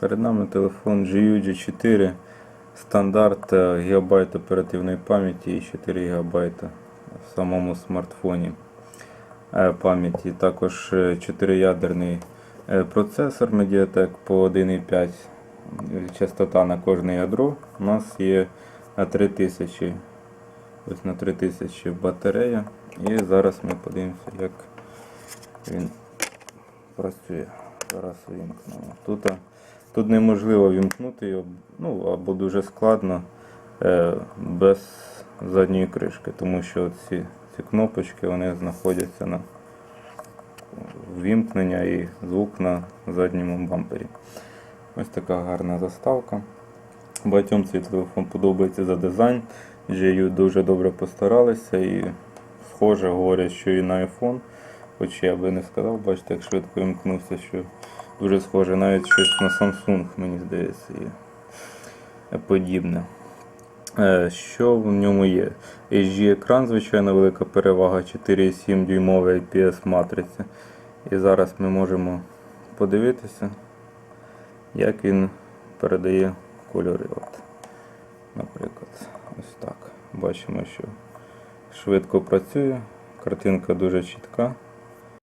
Перед нами телефон GUG4, стандарт е, гігабайт оперативної пам'яті і 4 ГБ в самому смартфоні е, пам'яті. Також 4-ядерний процесор Mediatek по 1,5 частота на кожне ядро. У нас є 3000 ось на 3000 батарея. І зараз ми подивимося, як він працює. Зараз вимкнемо. Тут, тут неможливо вімкнути його, ну або дуже складно е, без задньої кришки, тому що ці, ці кнопочки вони знаходяться на вімкнення і звук на задньому бампері. Ось така гарна заставка. Багатьом цей телефон подобається за дизайн. GU дуже добре постаралися і схоже говорять, що і на iPhone. Хоч я би не сказав, бачите, як швидко вимкнувся, що дуже схоже навіть щось на Samsung, мені здається, і подібне. Е, Що в ньому є? HD екран, звичайно, велика перевага 4,7 дюймова IPS матриця. І зараз ми можемо подивитися, як він передає кольори. От, наприклад, ось так. Бачимо, що швидко працює, картинка дуже чітка.